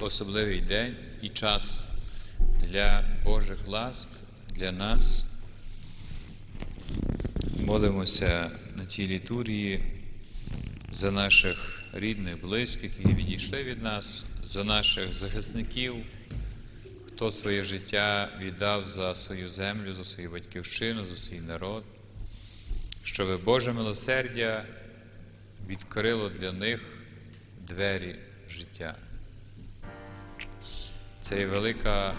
особливий день і час для Божих ласк, для нас. Молимося на цій літургії за наших рідних, близьких, які відійшли від нас, за наших захисників, хто своє життя віддав за свою землю, за свою батьківщину, за свій народ, щоб Боже милосердя відкрило для них двері життя. Це є велика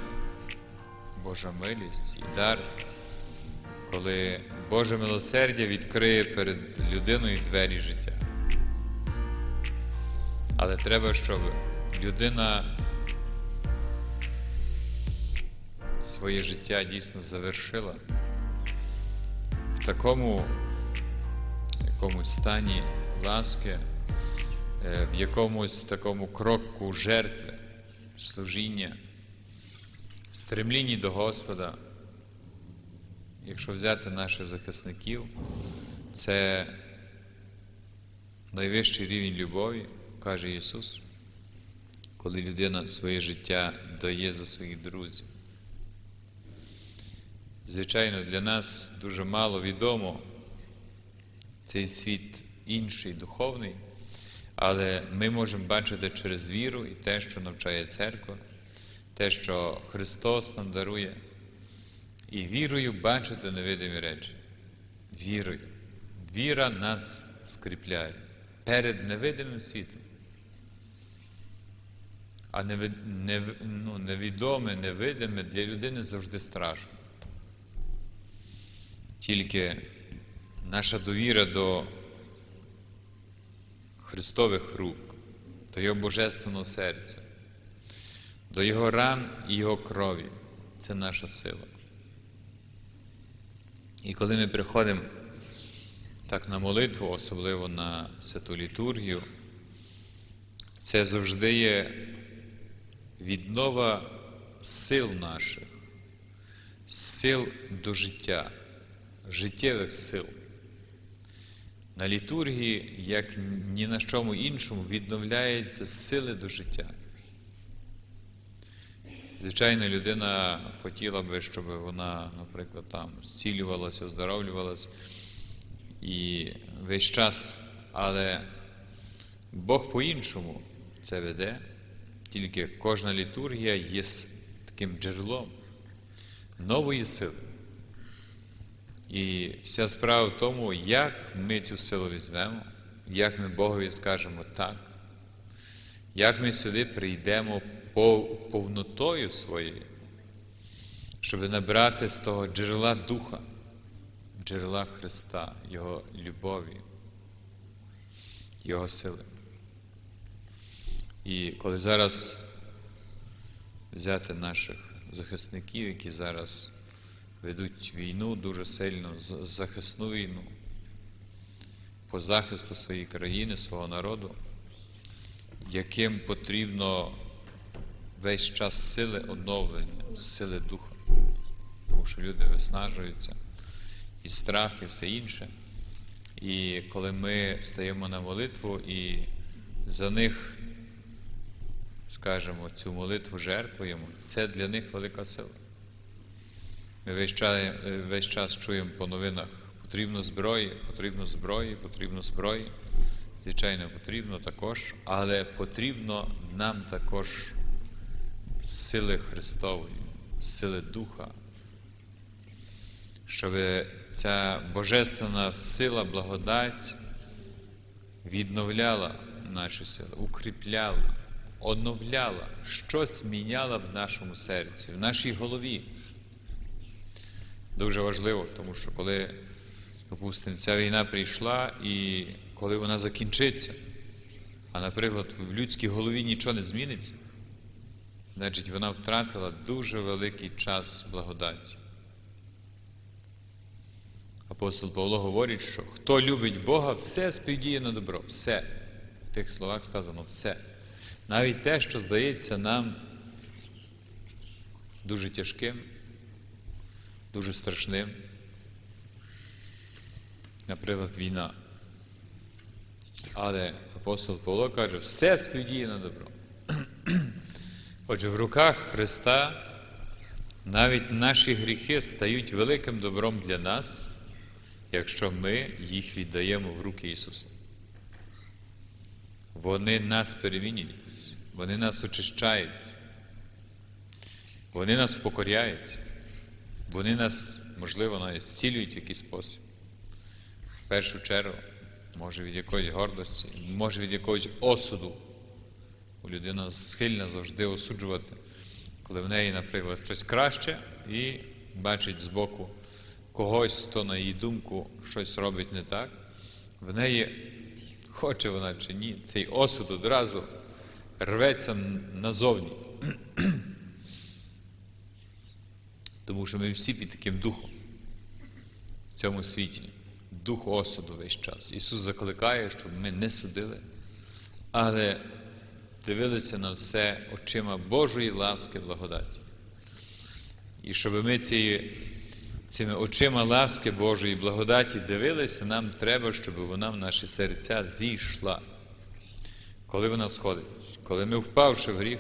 Божа милість і дар, коли Боже милосердя відкриє перед людиною двері життя. Але треба, щоб людина своє життя дійсно завершила в такому якомусь стані ласки, е, в якомусь такому кроку жертви, служіння, стремлінні до Господа. Якщо взяти наших захисників, це найвищий рівень любові, каже Ісус, коли людина своє життя дає за своїх друзів. Звичайно, для нас дуже мало відомо цей світ інший, духовний, але ми можемо бачити через віру і те, що навчає церква, те, що Христос нам дарує, і вірою бачити невидимі речі. Вірою. Віра нас скріпляє перед невидимим світом. А ну, невідоме, невидиме для людини завжди страшно. Тільки наша довіра до Христових рук, до Його Божественного серця, до Його ран і Його крові це наша сила. І коли ми приходимо так на молитву, особливо на святу літургію, це завжди є віднова сил наших, сил до життя, життєвих сил. На літургії, як ні на чому іншому, відновляються сили до життя. Звичайно, людина хотіла би, щоб вона, наприклад, там зцілювалася, оздоровлювалася і весь час, але Бог по-іншому це веде, тільки кожна літургія є таким джерелом нової сили. І вся справа в тому, як ми цю силу візьмемо, як ми Богові скажемо так, як ми сюди прийдемо повнотою своєю, щоб набрати з того джерела Духа, джерела Христа, Його любові, Його сили. І коли зараз взяти наших захисників, які зараз ведуть війну дуже сильно, захисну війну по захисту своєї країни, свого народу, яким потрібно весь час сили оновлення, сили духа, тому що люди виснажуються, і страх, і все інше. І коли ми стаємо на молитву і за них, скажімо, цю молитву жертвуємо, це для них велика сила. Ми весь час, весь час чуємо по новинах, потрібно зброї, потрібно зброї, потрібно зброї. Звичайно, потрібно також, але потрібно нам також сили Христової, сили Духа, щоб ця божественна сила, благодать відновляла наші сили, укріпляла, оновляла, щось міняла в нашому серці, в нашій голові. Дуже важливо, тому що коли, допустимо, ця війна прийшла і коли вона закінчиться, а, наприклад, в людській голові нічого не зміниться, значить вона втратила дуже великий час благодаті. Апостол Павло говорить, що хто любить Бога, все співдіє на добро. Все. В тих словах сказано все. Навіть те, що здається нам дуже тяжким, дуже страшним. Наприклад, війна. Але апостол Павло каже, все співдіє на добро. Отже, в руках Христа навіть наші гріхи стають великим добром для нас, якщо ми їх віддаємо в руки Ісуса. Вони нас перемінюють, вони нас очищають, вони нас впокоряють, вони нас, можливо, навіть зцілюють в якийсь спосіб. В першу чергу, може від якоїсь гордості, може від якогось осуду. Бо людина схильна завжди осуджувати, коли в неї, наприклад, щось краще і бачить збоку когось, хто, на її думку, щось робить не так, в неї, хоче вона чи ні, цей осуд одразу рветься назовні. Тому що ми всі під таким духом в цьому світі, дух осуду весь час. Ісус закликає, щоб ми не судили, але дивилися на все очима Божої ласки, благодаті. І щоб ми ці, цими очима ласки Божої благодаті дивилися, нам треба, щоб вона в наші серця зійшла. Коли вона сходить, коли ми, впавши в гріх,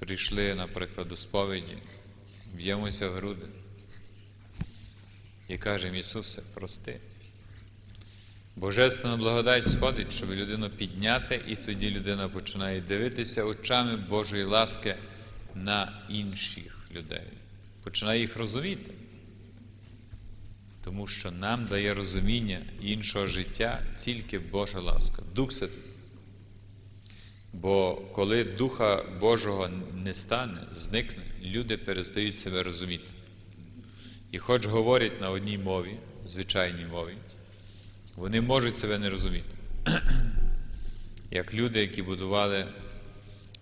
прийшли, наприклад, до сповіді, б'ємося в груди і кажемо, Ісусе, прости. Божественна благодать сходить, щоб людину підняти, і тоді людина починає дивитися очами Божої ласки на інших людей. Починає їх розуміти. Тому що нам дає розуміння іншого життя тільки Божа ласка, Дух Святий. Бо коли Духа Божого не стане, зникне, люди перестають себе розуміти. І хоч говорять на одній мові, звичайній мові, вони можуть себе не розуміти. Як люди, які будували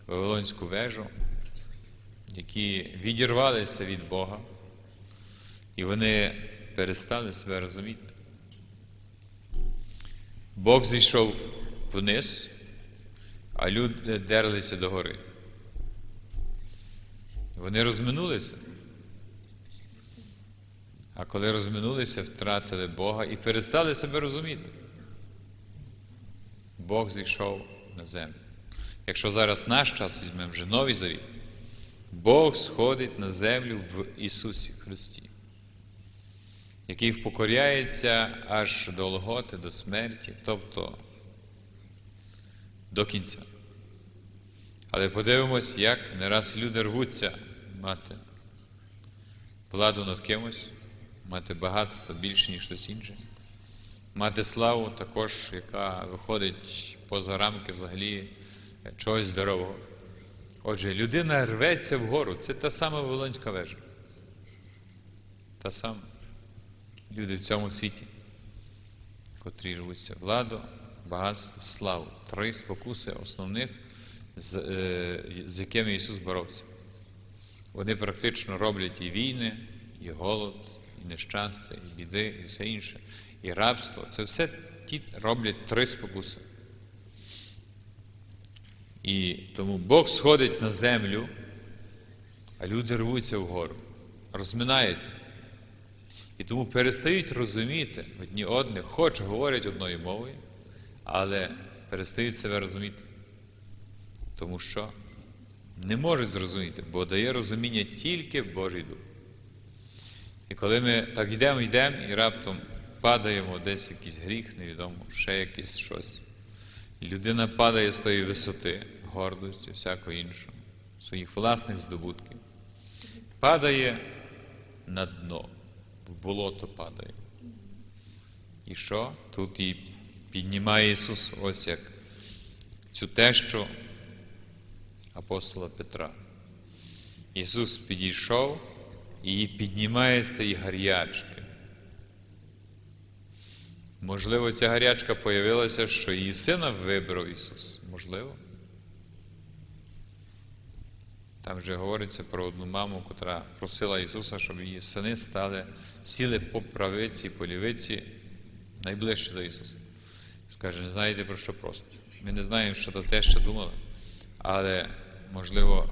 Вавилонську вежу, які відірвалися від Бога, і вони перестали себе розуміти. Бог зійшов вниз, а люди дерлися догори. Вони розминулися. А коли розминулися, втратили Бога і перестали себе розуміти. Бог зійшов на землю. Якщо зараз наш час візьмемо вже новий завіт, Бог сходить на землю в Ісусі Христі, який впокоряється аж до Лготи, до смерті, тобто до кінця. Але подивимось, як не раз люди рвуться мати владу над кимось мати багатство більше, ніж хтось інший, мати славу також, яка виходить поза рамки взагалі чогось здорового. Отже, людина рветься вгору. Це та сама Вавилонська вежа. Та сама. Люди в цьому світі, котрі рвуться владу, багатство, славу. Три спокуси основних, з, е, з якими Ісус боровся. Вони практично роблять і війни, і голод, і нещастя, і біди, і все інше, і рабство. Це все ті роблять три спокуси. І тому Бог сходить на землю, а люди рвуться вгору, розминаються. І тому перестають розуміти одні одних, хоч говорять одною мовою, але перестають себе розуміти. Тому що не можуть зрозуміти, бо дає розуміння тільки Божий Дух. І коли ми так йдемо, йдемо і раптом падаємо десь якийсь гріх, невідомо, ще якесь щось. Людина падає з тої висоти, гордості, всякого іншого, своїх власних здобутків. Падає на дно, в болото падає. І що? Тут і піднімає Ісус ось як цю тещу апостола Петра. Ісус підійшов і піднімає з цієї гарячки. Можливо, ця гарячка появилася, що її сина вибрав Ісус. Можливо. Там вже говориться про одну маму, яка просила Ісуса, щоб її сини стали, сіли по правиці, по лівиці найближче до Ісуса. Скаже, не знаєте про що просто. Ми не знаємо, що то те, що думали, але, можливо,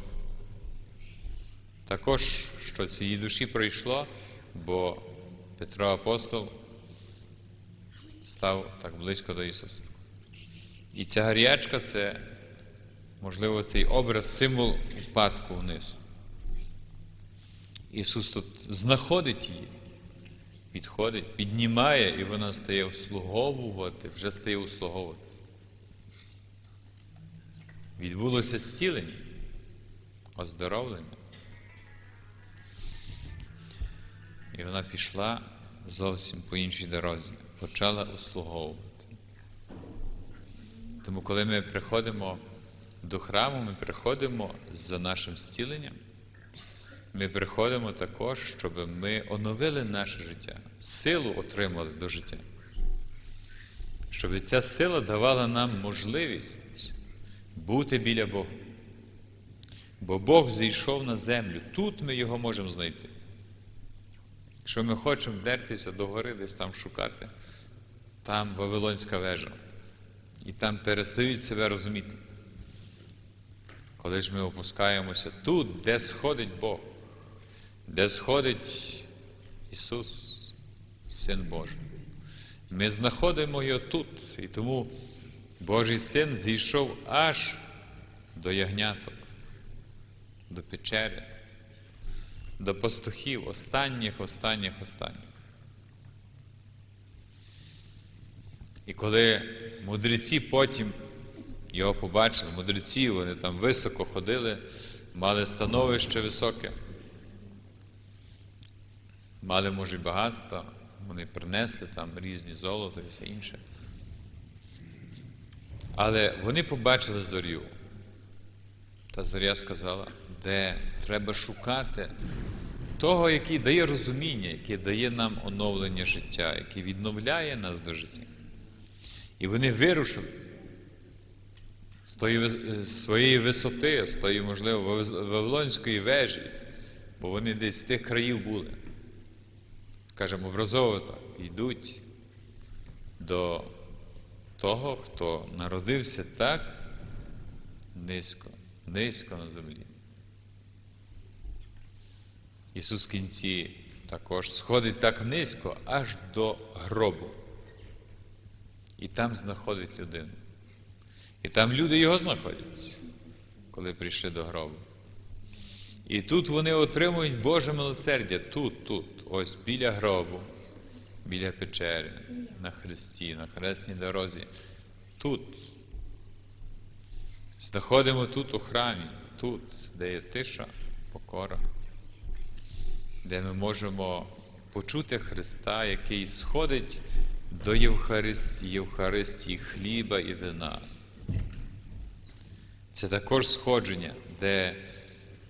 також в її душі пройшло, бо Петро Апостол став так близько до Ісуса. І ця гарячка це можливо, цей образ, символ упадку вниз. Ісус тут знаходить її, підходить, піднімає, і вона стає услуговувати, вже стає услуговувати. Відбулося зцілення, оздоровлення. І вона пішла зовсім по іншій дорозі, почала услуговувати. Тому, коли ми приходимо до храму, ми приходимо за нашим зціленням, ми приходимо також, щоб ми оновили наше життя, силу отримали до життя. Щоб ця сила давала нам можливість бути біля Бога. Бо Бог зійшов на землю, тут ми його можемо знайти. Якщо ми хочемо дертися до гори, десь там шукати, там Вавилонська вежа. І там перестають себе розуміти. Коли ж ми опускаємося тут, де сходить Бог, де сходить Ісус, Син Божий. Ми знаходимо його тут. І тому Божий син зійшов аж до ягняток, до печери, до пастухів, останніх, останніх, останніх. І коли мудреці потім його побачили, мудреці, вони там високо ходили, мали становище високе, мали, може, і багатство, вони принесли там різні золото і все інше. Але вони побачили зорю. Та зоря сказала, де треба шукати того, який дає розуміння, який дає нам оновлення життя, який відновляє нас до життя. І вони вирушили з тої з своєї висоти, з тої, можливо, Вавилонської вежі, бо вони десь з тих країв були. Скажемо, образовато йдуть до того, хто народився так низько, низько на землі. Ісус в кінці також сходить так низько аж до гробу. І там знаходить людину. І там люди його знаходять, коли прийшли до гробу. І тут вони отримують Боже милосердя, тут, тут, ось біля гробу, біля печери, на хресті, на хресній дорозі. Тут. Знаходимо тут у храмі, тут, де є тиша, покора, де ми можемо почути Христа, який сходить до Євхаристії, Євхаристії хліба і вина. Це також сходження, де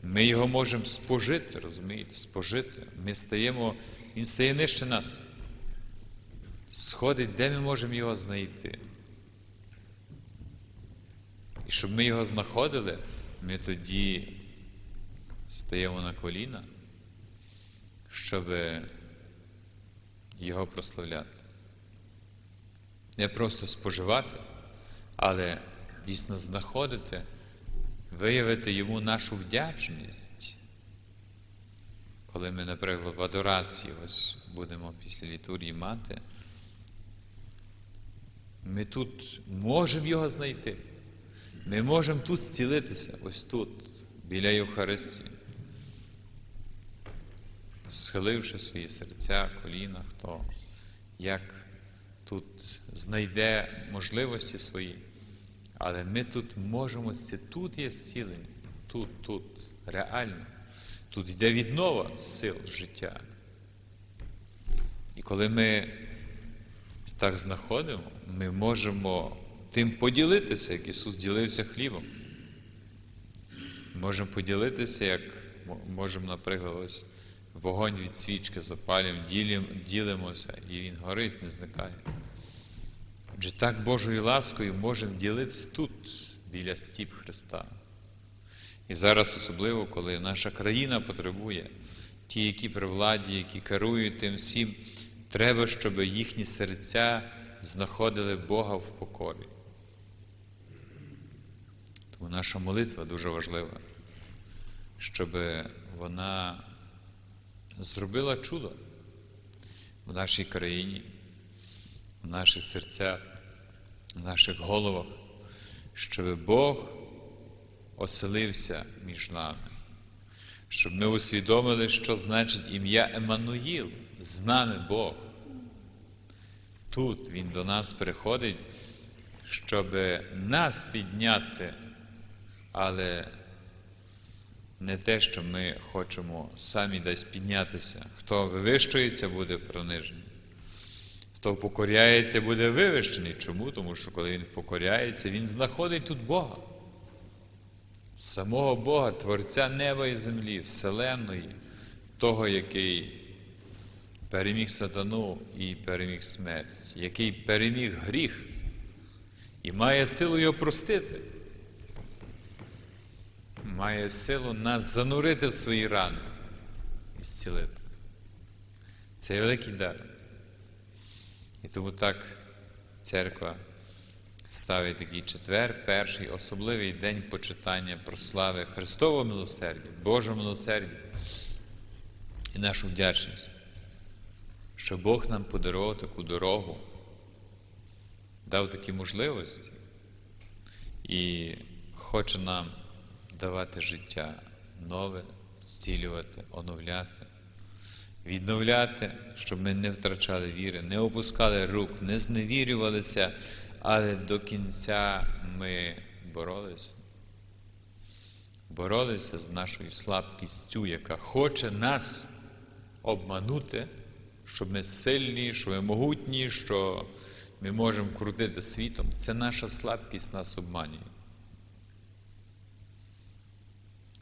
ми його можемо спожити, розумієте, спожити. Ми стаємо, Він стає нижче нас. Сходить, де ми можемо його знайти. І щоб ми його знаходили, ми тоді стаємо на коліна, щоб його прославляти. Не просто споживати, але дійсно знаходити, виявити йому нашу вдячність. Коли ми, наприклад, в адорації ось будемо після літургії мати, ми тут можемо його знайти. Ми можемо тут зцілитися, ось тут, біля Євхаристії, схиливши свої серця, коліна, хто як тут знайде можливості свої. Але ми тут можемо тут є зцілення, тут, тут, реально. Тут йде віднова сил життя. І коли ми так знаходимо, ми можемо тим поділитися, як Ісус ділився хлібом. Можемо поділитися, як можемо, наприклад, ось вогонь від свічки запалюємо, ділимося, і він горить, не зникає. Отже, так Божою ласкою можемо ділитися тут, біля стіп Христа. І зараз, особливо, коли наша країна потребує, ті, які при владі, які керують тим всім, треба, щоб їхні серця знаходили Бога в покорі. Тому наша молитва дуже важлива, щоб вона зробила чудо в нашій країні, в наших серцях, в наших головах, щоб Бог оселився між нами, щоб ми усвідомили, що значить ім'я Еммануїл, з нами Бог. Тут Він до нас приходить, щоб нас підняти, але не те, що ми хочемо самі десь піднятися. Хто вивищується, буде пронижений. Хто покоряється, буде вивищений. Чому? Тому що коли він покоряється, він знаходить тут Бога. Самого Бога, Творця неба і землі, Вселенної, того, який переміг сатану і переміг смерть, який переміг гріх і має силу його простити. Має силу нас занурити в свої рани і зцілити. Це великий дар. І тому так церква ставить такий четвер, перший особливий день почитання прослави Христового милосердя, Божого милосердя і нашу вдячність, що Бог нам подарував таку дорогу, дав такі можливості і хоче нам давати життя нове, зцілювати, оновляти відновляти, щоб ми не втрачали віри, не опускали рук, не зневірювалися, але до кінця ми боролися. Боролися з нашою слабкістю, яка хоче нас обманути, щоб ми сильні, що ми могутні, що ми можемо крутити світом. Це наша слабкість нас обманює.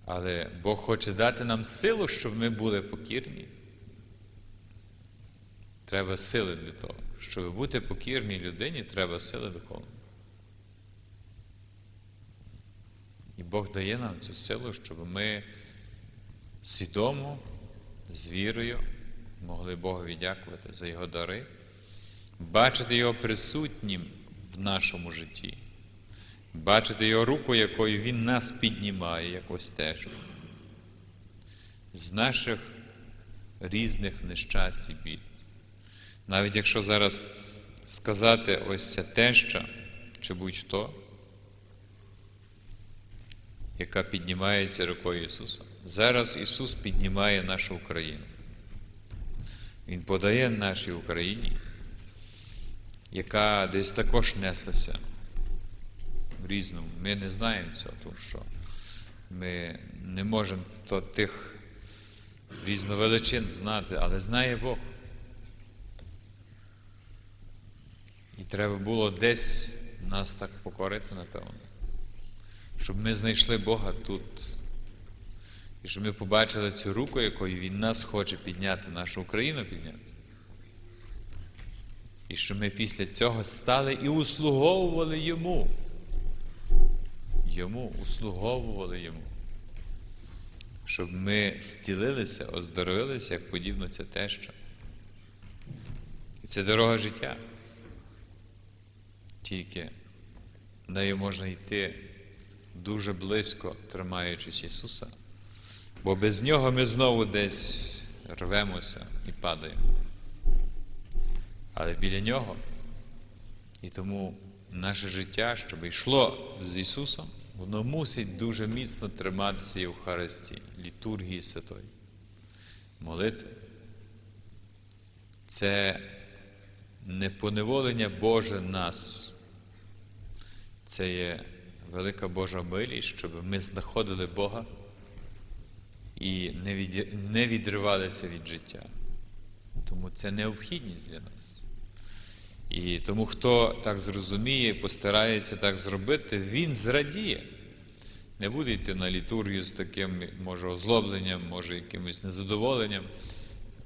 Але Бог хоче дати нам силу, щоб ми були покірні. Треба сили для того. Щоб бути покірній людині, треба сили духовної. І Бог дає нам цю силу, щоб ми свідомо, з вірою могли Богові дякувати за Його дари, бачити Його присутнім в нашому житті, бачити Його руку, якою Він нас піднімає, якось теж. З наших різних нещасть бід. Навіть якщо зараз сказати ось ця теща чи будь-хто, яка піднімається рукою Ісуса. Зараз Ісус піднімає нашу Україну. Він подає нашій Україні, яка десь також неслася в різному. Ми не знаємо цього, тому що ми не можемо то тих різновеличин знати, але знає Бог. І треба було десь нас так покорити, напевно, щоб ми знайшли Бога тут. І щоб ми побачили цю руку, якою Він нас хоче підняти, нашу Україну підняти. І щоб ми після цього стали і услуговували Йому. Йому, услуговували Йому. Щоб ми зцілилися, оздоровилися, як подібно це те, що. І це дорога життя тільки нею можна йти дуже близько, тримаючись Ісуса, бо без Нього ми знову десь рвемося і падаємо. Але біля Нього. І тому наше життя, щоб йшло з Ісусом, воно мусить дуже міцно триматися Євхаристії, літургії святої, молитви. Це не поневолення Боже нас. Це є велика Божа милість, щоб ми знаходили Бога і не, не відривалися від життя. Тому це необхідність для нас. І тому, хто так зрозуміє, постарається так зробити, він зрадіє. Не буде йти на літургію з таким, може, озлобленням, може, якимось незадоволенням,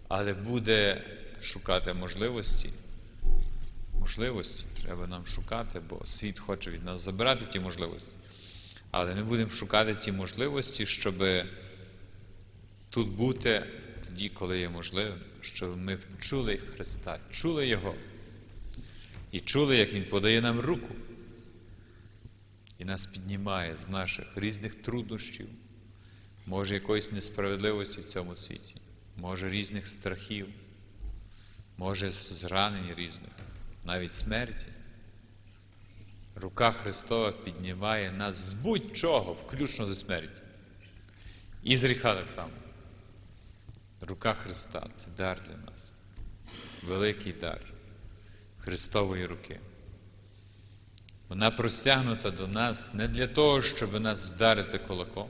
але буде шукати можливості можливості треба нам шукати, бо світ хоче від нас забирати ті можливості. Але ми будемо шукати ті можливості, щоб тут бути тоді, коли є можливим, щоб ми чули Христа, чули Його і чули, як Він подає нам руку і нас піднімає з наших різних труднощів, може якоїсь несправедливості в цьому світі, може різних страхів, може зранень різних навіть смерті, рука Христова піднімає нас з будь-чого, включно зі смерті. І з гріха так само. Рука Христа це дар для нас. Великий дар Христової руки. Вона простягнута до нас не для того, щоб нас вдарити кулаком.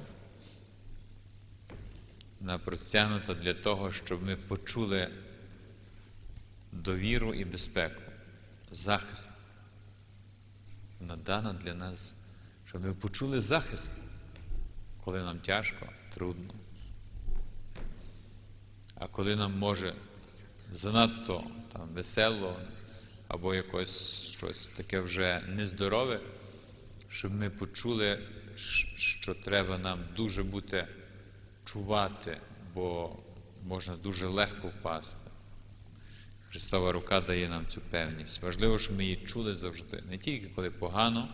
Вона простягнута для того, щоб ми почули довіру і безпеку, захист. Вона дана для нас, щоб ми почули захист, коли нам тяжко, трудно. А коли нам може занадто там, весело або якось щось таке вже нездорове, щоб ми почули, що треба нам дуже бути чувати, бо можна дуже легко впасти. Христова рука дає нам цю певність. Важливо, щоб ми її чули завжди, не тільки коли погано,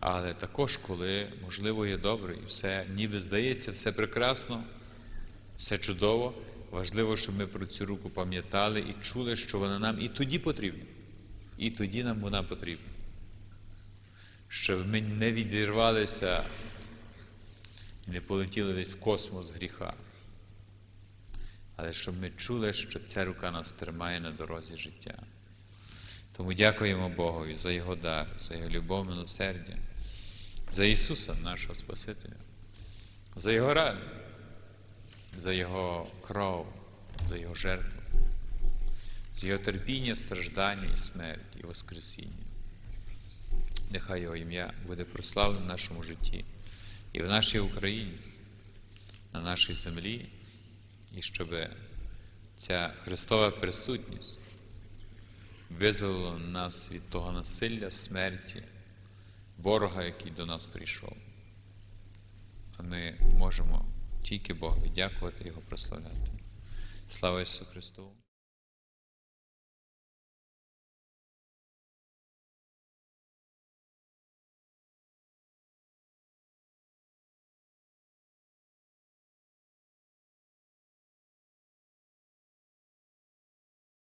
але також коли, можливо, є добре, і все ніби здається, все прекрасно, все чудово. Важливо, щоб ми про цю руку пам'ятали і чули, що вона нам і тоді потрібна. І тоді нам вона потрібна. Щоб ми не відірвалися і не полетіли десь в космос гріха. Але щоб ми чули, що ця рука нас тримає на дорозі життя. Тому дякуємо Богові за Його дар, за Його любов, милосердя, за Ісуса, нашого Спасителя, за Його раду, за Його кров, за Його жертву, за Його терпіння, страждання і смерть, і Воскресіння. Нехай Його ім'я буде прославлене в нашому житті і в нашій Україні, на нашій землі, щоб ця Христова присутність визволила нас від того насилля, смерті, ворога, який до нас прийшов. А ми можемо тільки Богу дякувати Його прославляти. Слава Ісусу Христу!